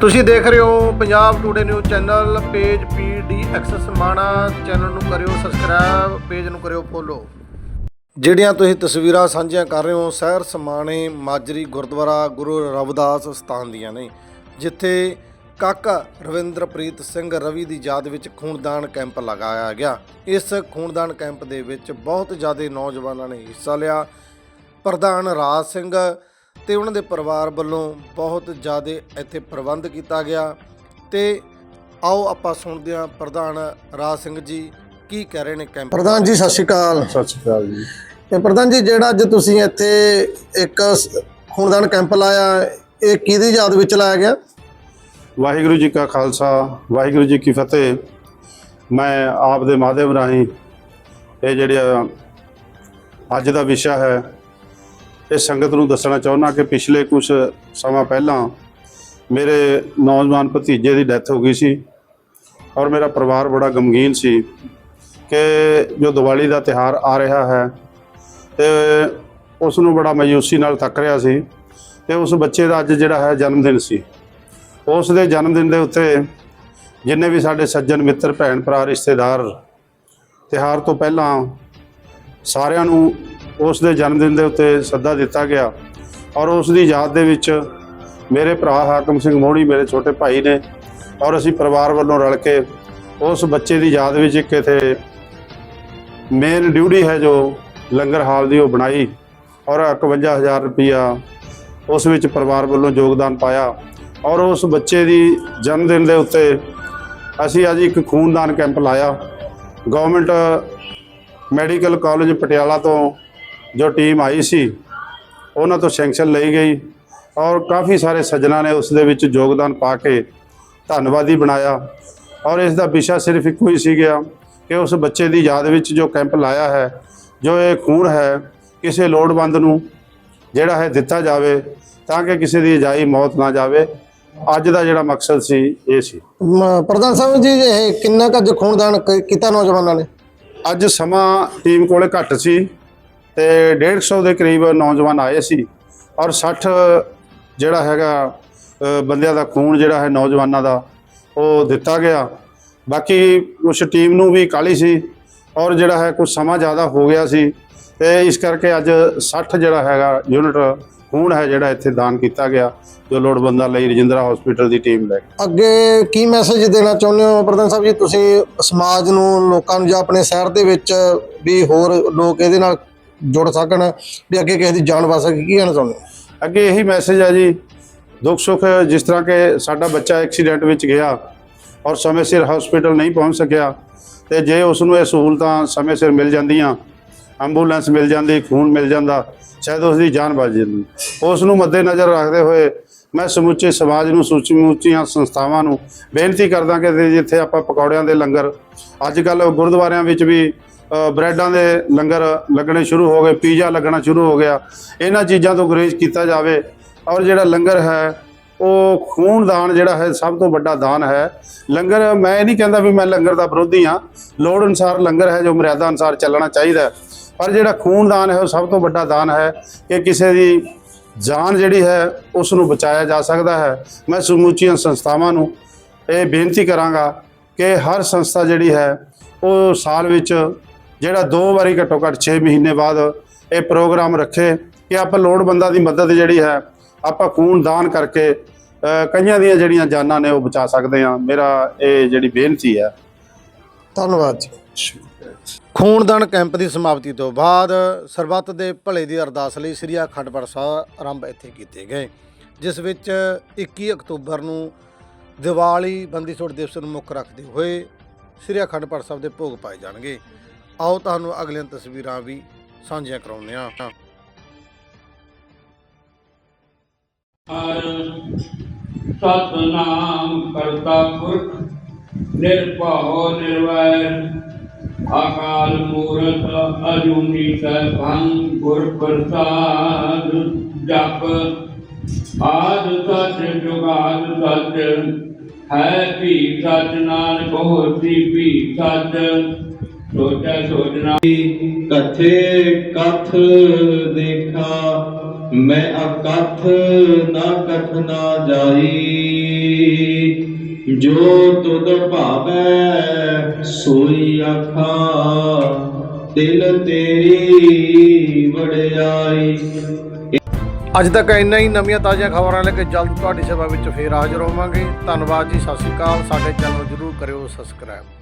ਤੁਸੀਂ ਦੇਖ ਰਹੇ ਹੋ Punjab today news channel page PD access ਮਾਣਾ ਚੈਨਲ ਨੂੰ ਕਰਿਓ ਸਬਸਕ੍ਰਾਈਬ ਪੇਜ ਨੂੰ ਕਰਿਓ ਫੋਲੋ ਜਿਹੜੀਆਂ ਤੁਸੀਂ ਤਸਵੀਰਾਂ ਸਾਂਝੀਆਂ ਕਰ ਰਹੇ ਹੋ, ਸ਼ਹਿਰ ਸਮਾਣੇ, ਮਾਜਰੀ, ਗੁਰਦੁਆਰਾ, ਗੁਰੂ ਰਵਿਦਾਸ ਸਥਾਨ ਦੀਆਂ ਨੇ, ਜਿੱਥੇ ਕਾਕਾ ਰਵਿੰਦਰਪ੍ਰੀਤ ਸਿੰਘ ਰਵੀ ਦੀ ਯਾਦ ਵਿੱਚ ਖੂਨਦਾਨ ਕੈਂਪ ਲਗਾਇਆ ਗਿਆ। ਇਸ ਖੂਨਦਾਨ ਕੈਂਪ ਦੇ ਵਿੱਚ ਬਹੁਤ ਜ਼ਿਆਦਾ ਨੌਜਵਾਨਾਂ ਨੇ ਹਿੱਸਾ ਲਿਆ। ਪ੍ਰਧਾਨ ਰਾਜ ਸਿੰਘ ਤੇ ਉਹਨਾਂ ਦੇ ਪਰਿਵਾਰ ਵੱਲੋਂ ਬਹੁਤ ਜ਼ਿਆਦਾ ਇੱਥੇ ਪ੍ਰਬੰਧ ਕੀਤਾ ਗਿਆ। ਤੇ ਆਓ ਆਪਾਂ ਸੁਣਦੇ ਹਾਂ ਪ੍ਰਧਾਨ ਰਾਜ ਸਿੰਘ ਜੀ ਕੀ ਕਹਿ ਰਹੇ ਨੇ ਕੈਂਪ ਪ੍ਰਧਾਨ ਜੀ ਸਤਿ ਸ਼੍ਰੀ ਅਕਾਲ। ਸਤਿ ਸ਼੍ਰੀ ਅਕਾਲ ਜੀ। ਤੇ ਪ੍ਰਧਾਨ ਜੀ ਜਿਹੜਾ ਅੱਜ ਤੁਸੀਂ ਇੱਥੇ ਇੱਕ ਖੂਨਦਾਨ ਕੈਂਪ ਲਾਇਆ ਇਹ ਕਿਹਦੀ ਯਾਦ ਵਿੱਚ ਲਾਇਆ ਗਿਆ? ਵਾਹਿਗੁਰੂ ਜੀ ਕਾ ਖਾਲਸਾ ਵਾਹਿਗੁਰੂ ਜੀ ਕੀ ਫਤਿਹ। ਮੈਂ ਆਪ ਦੇ ਮਾਧਿਅਮ ਰਾਹੀਂ ਇਹ ਜਿਹੜਾ ਅੱਜ ਦਾ ਵਿਸ਼ਾ ਹੈ ਇਹ ਸੰਗਤ ਨੂੰ ਦੱਸਣਾ ਚਾਹੁੰਦਾ ਕਿ ਪਿਛਲੇ ਕੁਝ ਸਮਾਂ ਪਹਿਲਾਂ ਮੇਰੇ ਨੌਜਵਾਨ ਭਤੀਜੇ ਦੀ ਡੈਥ ਹੋ ਗਈ ਸੀ ਔਰ ਮੇਰਾ ਪਰਿਵਾਰ ਬੜਾ ਗਮਗੀਨ ਸੀ ਕਿ ਜੋ ਦੀਵਾਲੀ ਦਾ ਤਿਹਾਰ ਆ ਰਿਹਾ ਹੈ ਤੇ ਉਸ ਨੂੰ ਬੜਾ ਮਾਯੂਸੀ ਨਾਲ ਤੱਕ ਰਿਹਾ ਸੀ ਤੇ ਉਸ ਬੱਚੇ ਦਾ ਅੱਜ ਜਿਹੜਾ ਹੈ ਜਨਮ ਦਿਨ ਸੀ। ਉਸ ਦੇ ਜਨਮ ਦਿਨ ਦੇ ਉੱਤੇ ਜਿੰਨੇ ਵੀ ਸਾਡੇ ਸੱਜਣ, ਮਿੱਤਰ ਭੈਣ ਭਰਾ ਰਿਸ਼ਤੇਦਾਰ ਤਿਹਾਰ ਤੋਂ ਪਹਿਲਾਂ ਸਾਰਿਆਂ ਨੂੰ ਉਸ ਦੇ ਜਨਮ ਦਿਨ ਦੇ ਉੱਤੇ ਸੱਦਾ ਦਿੱਤਾ ਗਿਆ ਔਰ ਉਸ ਦੀ ਯਾਦ ਦੇ ਵਿੱਚ ਮੇਰੇ ਭਰਾ ਹਾਕਮ ਸਿੰਘ ਮੋਹਣੀ, ਮੇਰੇ ਛੋਟੇ ਭਾਈ ਨੇ ਔਰ ਅਸੀਂ ਪਰਿਵਾਰ ਵੱਲੋਂ ਰਲ ਕੇ ਉਸ ਬੱਚੇ ਦੀ ਯਾਦ ਵਿੱਚ ਇੱਕ ਇੱਥੇ ਮੇਨ ਡਿਊਟੀ ਹੈ ਜੋ ਲੰਗਰ ਹਾਲ ਦੀ ਉਹ ਬਣਾਈ ਔਰ 51000 ਰੁਪਇਆ ਉਸ ਵਿੱਚ ਪਰਿਵਾਰ ਵੱਲੋਂ ਯੋਗਦਾਨ ਪਾਇਆ ਔਰ ਉਸ ਬੱਚੇ ਦੀ ਜਨਮ ਦਿਨ ਦੇ ਉੱਤੇ ਅਸੀਂ ਅੱਜ ਇੱਕ ਖੂਨਦਾਨ ਕੈਂਪ ਲਾਇਆ। ਗਵਰਨਮੈਂਟ ਮੈਡੀਕਲ ਕਾਲਜ ਪਟਿਆਲਾ ਤੋਂ ਜੋ ਟੀਮ ਆਈ ਸੀ ਉਹਨਾਂ ਤੋਂ ਸੈਂਕਸ਼ਨ ਲਈ ਗਈ ਔਰ ਕਾਫੀ ਸਾਰੇ ਸੱਜਣਾ ਨੇ ਉਸ ਦੇ ਵਿੱਚ ਯੋਗਦਾਨ ਪਾ ਕੇ ਧੰਨਵਾਦੀ ਬਣਾਇਆ ਔਰ ਇਸ ਦਾ ਵਿਸ਼ਾ ਸਿਰਫ ਇੱਕੋ ਹੀ ਸੀ ਗਿਆ ਕਿ ਉਸ ਬੱਚੇ ਦੀ ਯਾਦ ਵਿੱਚ ਜੋ ਕੈਂਪ ਲਾਇਆ ਹੈ ਜੋ ਇਹ ਖੂਨ ਹੈ ਕਿਸੇ ਲੋੜਵੰਦ ਨੂੰ ਜਿਹੜਾ ਹੈ ਦਿੱਤਾ ਜਾਵੇ ਤਾਂ ਕਿ ਕਿਸੇ ਦੀ ਅਜਾਈ ਮੌਤ ਨਾ ਜਾਵੇ। ਅੱਜ ਦਾ ਜਿਹੜਾ ਮਕਸਦ ਸੀ ਇਹ ਸੀ। ਪ੍ਰਧਾਨ ਸਾਹਿਬ ਜੀ ਇਹ ਕਿੰਨਾ ਕੁ ਖੂਨਦਾਨ ਕੀਤਾ ਨੌਜਵਾਨਾਂ ਨੇ? ਅੱਜ ਸਮਾਂ ਟੀਮ ਕੋਲੇ ਘੱਟ ਸੀ। ਤੇ 150 ਦੇ ਕਰੀਬ ਨੌਜਵਾਨ ਆਏ ਸੀ ਔਰ 60 ਜਿਹੜਾ ਹੈਗਾ ਬੰਦਿਆਂ ਦਾ ਖੂਨ ਜਿਹੜਾ ਹੈ ਨੌਜਵਾਨਾਂ ਦਾ, ਉਹ ਦਿੱਤਾ ਗਿਆ। ਬਾਕੀ ਉਸ ਟੀਮ ਨੂੰ ਵੀ ਕਾਲੀ ਸੀ ਔਰ ਜਿਹੜਾ ਹੈ ਕੁਝ ਸਮਾਂ ਜ਼ਿਆਦਾ ਹੋ ਗਿਆ ਸੀ ਤੇ ਇਸ ਕਰਕੇ ਅੱਜ 60 ਜਿਹੜਾ ਹੈਗਾ ਯੂਨਿਟ ਖੂਨ ਹੈ ਜਿਹੜਾ ਇੱਥੇ ਦਾਨ ਕੀਤਾ ਗਿਆ, ਜੋ ਲੋੜਵੰਦਾਂ ਲਈ ਰਜਿੰਦਰਾ ਹਸਪੀਟਲ ਦੀ ਟੀਮ ਲੈ ਕੇ। ਅੱਗੇ ਕੀ ਮੈਸੇਜ ਦੇਣਾ ਚਾਹੁੰਦੇ ਹੋ ਪ੍ਰਧਾਨ ਸਾਹਿਬ ਜੀ? ਤੁਸੀਂ ਸਮਾਜ ਨੂੰ, ਲੋਕਾਂ ਨੂੰ ਜਾਂ ਆਪਣੇ ਸ਼ਹਿਰ ਦੇ ਵਿੱਚ ਵੀ ਹੋਰ ਲੋਕ ਇਹਦੇ ਨਾਲ ਜੁੜ ਸਕਣ, ਵੀ ਅੱਗੇ ਕਿਸੇ ਦੀ ਜਾਨ ਬਚ ਸਕੇ, ਕੀ ਕਹਿਣਾ ਚਾਹੁੰਦੇ ਹੋ? ਅੱਗੇ ਇਹੀ ਮੈਸੇਜ ਹੈ ਜੀ, ਦੁੱਖ ਸੁੱਖ ਜਿਸ ਤਰ੍ਹਾਂ ਕਿ ਸਾਡਾ ਬੱਚਾ ਐਕਸੀਡੈਂਟ ਵਿੱਚ ਗਿਆ ਔਰ ਸਮੇਂ ਸਿਰ ਹਸਪੀਟਲ ਨਹੀਂ ਪਹੁੰਚ ਸਕਿਆ ਤੇ ਜੇ ਉਸ ਨੂੰ ਇਹ ਸਹੂਲਤਾਂ ਸਮੇਂ ਸਿਰ ਮਿਲ ਜਾਂਦੀਆਂ ਐਂਬੂਲੈਂਸ ਮਿਲ ਜਾਂਦੀ, ਖੂਨ ਮਿਲ ਜਾਂਦਾ, ਸ਼ਾਇਦ ਉਸ ਦੀ ਜਾਨ ਬਚ ਜਾਂਦੀ। ਉਸ ਨੂੰ ਮੱਦੇਨਜ਼ਰ ਰੱਖਦੇ ਹੋਏ ਮੈਂ ਸਮੁੱਚੇ ਸਮਾਜ ਨੂੰ ਸਮੁੱਚੀਆਂ ਸੰਸਥਾਵਾਂ ਨੂੰ ਬੇਨਤੀ ਕਰਦਾ ਕਿ ਜਿੱਥੇ ਆਪਾਂ ਪਕੌੜਿਆਂ ਦੇ ਲੰਗਰ, ਅੱਜ ਕੱਲ ਗੁਰਦੁਆਰਿਆਂ ਵਿੱਚ ਵੀ ਬ੍ਰੈਡਾਂ ਦੇ ਲੰਗਰ ਲੱਗਣੇ ਸ਼ੁਰੂ ਹੋ ਗਏ, ਪੀਜ਼ਾ ਲੱਗਣਾ ਸ਼ੁਰੂ ਹੋ ਗਿਆ। ਇਹਨਾਂ ਚੀਜ਼ਾਂ ਤੋਂ ਗੁਰੇਜ਼ ਕੀਤਾ ਜਾਵੇ ਔਰ ਜਿਹੜਾ ਲੰਗਰ ਹੈ, ਉਹ ਖੂਨ ਦਾਨ ਜਿਹੜਾ ਹੈ, ਸਭ ਤੋਂ ਵੱਡਾ ਦਾਨ ਹੈ। ਲੰਗਰ, ਮੈਂ ਇਹ ਨਹੀਂ ਕਹਿੰਦਾ ਵੀ ਮੈਂ ਲੰਗਰ ਦਾ ਵਿਰੋਧੀ ਹਾਂ। ਲੋੜ ਅਨੁਸਾਰ ਲੰਗਰ ਹੈ ਜੋ ਮਰਿਆਦਾ ਅਨੁਸਾਰ ਚੱਲਣਾ ਚਾਹੀਦਾ ਪਰ ਜਿਹੜਾ ਖੂਨ ਦਾਨ ਹੈ, ਉਹ ਸਭ ਤੋਂ ਵੱਡਾ ਦਾਨ ਹੈ ਕਿ ਕਿਸੇ ਦੀ ਜਾਨ ਜਿਹੜੀ ਹੈ, ਉਸ ਨੂੰ ਬਚਾਇਆ ਜਾ ਸਕਦਾ ਹੈ। ਮੈਂ ਸਮੁੱਚੀਆਂ ਸੰਸਥਾਵਾਂ ਨੂੰ ਇਹ ਬੇਨਤੀ ਕਰਾਂਗਾ ਕਿ ਹਰ ਸੰਸਥਾ ਜਿਹੜੀ ਹੈ, ਉਹ ਸਾਲ ਵਿੱਚ ਜਿਹੜਾ ਦੋ ਵਾਰੀ ਘੱਟੋ ਘੱਟ 6 ਮਹੀਨੇ ਬਾਅਦ ਇਹ ਪ੍ਰੋਗਰਾਮ ਰੱਖੇ ਕਿ ਆਪਾਂ ਲੋੜਵੰਦਾਂ ਦੀ ਮਦਦ ਜਿਹੜੀ ਹੈ, ਆਪਾਂ ਖੂਨ ਦਾਨ ਕਰਕੇ ਕਈਆਂ ਦੀਆਂ ਜਿਹੜੀਆਂ ਜਾਨਾਂ ਨੇ ਉਹ ਬਚਾ ਸਕਦੇ ਹਾਂ। ਮੇਰਾ ਇਹ ਜਿਹੜੀ ਬੇਨਤੀ ਹੈ। ਧੰਨਵਾਦ ਜੀ। ਖੂਨਦਾਨ ਕੈਂਪ ਦੀ ਸਮਾਪਤੀ ਤੋਂ ਬਾਅਦ ਸਰਬੱਤ ਦੇ ਭਲੇ ਦੀ ਅਰਦਾਸ ਲਈ ਸ੍ਰੀ ਅਖੰਡ ਪਾਠ ਸਾਹਿਬ ਆਰੰਭ ਇੱਥੇ ਕੀਤੇ ਗਏ, ਜਿਸ ਵਿੱਚ 21 ਅਕਤੂਬਰ ਨੂੰ ਦੀਵਾਲੀ ਬੰਦੀ ਛੋੜ ਦਿਵਸ ਨੂੰ ਮੁੱਖ ਰੱਖਦੇ ਹੋਏ ਸ੍ਰੀ ਅਖੰਡ ਪਾਠ ਸਾਹਿਬ ਦੇ ਭੋਗ ਪਾਏ ਜਾਣਗੇ। ਆਓ ਤੁਹਾਨੂੰ ਅਗਲੀਆਂ ਤਸਵੀਰਾਂ ਵੀ ਸਾਂਝੀਆਂ ਕਰਾਉਂਦੇ ਹਾਂ। ਹਰ ਸਤਨਾਮ ਕਰਤਾ ਪੁਰਖ, ਨਿਰਭਉ, ਨਿਰਵੈਰ, ਅਕਾਲ ਮੂਰਤ ਅਜੂਨੀ ਸੈਭੰ ਗੁਰ ਪ੍ਰਸਾਦ ਜਪ। ਆਦ ਸਚ ਜੁਗਾਦ ਸਚ ਹੈ ਵੀ ਸਚ ਨਾਨਕ ਹੋਸੀ ਵੀ ਸਚ ਸੋਚੈ ਸੋਚਣਾ। ਕਥੇ ਕਥ ਦੇਖਾ ਮੈਂ ਅਕਥ ਨਾ ਕਥ ਨਾ ਜਾਈ। ਜੋ ਤੁਧ ਭਾਵੈ ਸੋਈ ਆਖਾ ਦਿਲ ਤੇਰੀ ਵਡਿਆਈ। ਅੱਜ ਤੱਕ ਇੰਨਾ ਹੀ ਨਵੀਆਂ ਤਾਜ਼ੀਆਂ ਖਬਰਾਂ ਲੈ ਕੇ ਜਲਦ ਤੁਹਾਡੀ ਸੇਵਾ ਵਿੱਚ ਫੇਰ ਹਾਜ਼ਰ ਹੋਵਾਂਗੇ। ਧੰਨਵਾਦ ਜੀ ਸਤਿ ਸ਼੍ਰੀ ਅਕਾਲ। ਸਾਡੇ ਚੈਨਲ ਨੂੰ ਜਰੂਰ ਕਰਿਓ ਸਬਸਕ੍ਰਾਈਬ।